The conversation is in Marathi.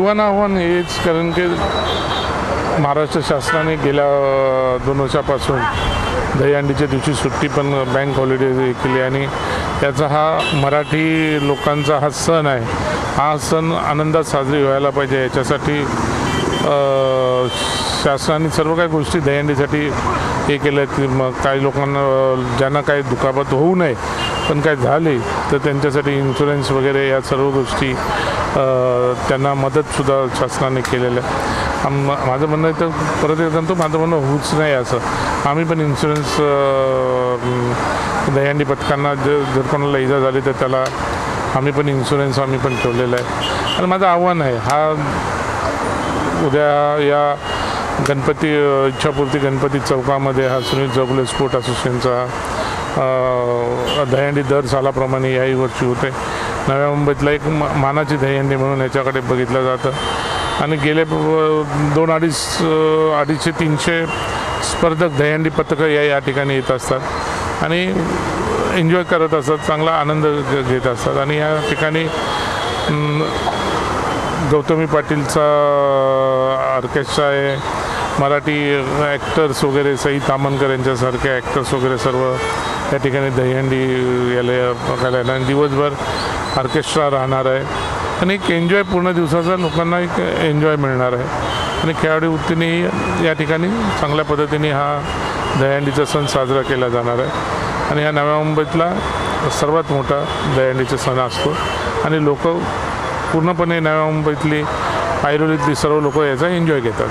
युवांना आव्हान हेच कारण की महाराष्ट्र शासनाने गेल्या दोन वर्षापासून दहीहंडीच्या दिवशी सुट्टी पण बँक हॉलिडे केली आणि त्याचा हा मराठी लोकांचा हा सण आहे. हा सण आनंदात साजरी व्हायला पाहिजे. याच्यासाठी शासनाने सर्व काही गोष्टी दहीहंडीसाठी हे केलं की मग काही लोकांना ज्यांना काही दुखापत होऊ नये पण काय झाले तर त्यांच्यासाठी इन्शुरन्स वगैरे या सर्व गोष्टी त्यांना मदतसुद्धा शासनाने केलेलं आहे आम माझं म्हणणं आहे तर परत एकदा तो माझं म्हणणं होऊच नाही असं. आम्ही पण इन्शुरन्स दह्यांडी पथकांना जर जर कोणाला इजा झाली तर त्याला आम्ही पण इन्शुरन्स आम्ही पण ठेवलेला आहे. आणि माझं आव्हान आहे हा उद्या या गणपती इच्छापूर्ती गणपती चौकामध्ये हा सुनील चौगुले स्पोर्ट असोसिएशनचा दहंडी दहीहंडी दर सालाप्रमाणे याही वर्षी होते. नव्या मुंबईतला एक मानाची दहीहंडी म्हणून याच्याकडे बघितलं जातं. आणि गेले दोन अडीच अडीचशे तीनशे स्पर्धक दहीहंडी पथकं या या ठिकाणी येत असतात. आणि एन्जॉय करत असतात चांगला आनंद घेत असतात. आणि या ठिकाणी गौतमी पाटीलचा ऑर्केस्ट्रा आहे मराठी ॲक्टर्स वगैरे सई तामणकर यांच्यासारखे ॲक्टर्स वगैरे सर्व या ठिकाणी दहीहंडी याला बघायला येणार आणि दिवसभर ऑर्केस्ट्रा राहणार आहे. आणि एक एन्जॉय पूर्ण दिवसाचा लोकांना एक एन्जॉय मिळणार आहे. आणि खेळाडू वृत्तीने या ठिकाणी चांगल्या पद्धतीने हा दहीहंडीचा सण साजरा केला जाणार आहे. आणि हा नव्या मुंबईतला सर्वात मोठा दहीहंडीचा सण असतो. आणि लोक पूर्णपणे नव्या मुंबईतली ऐरोलीतली सर्व लोक याचा एन्जॉय घेतात.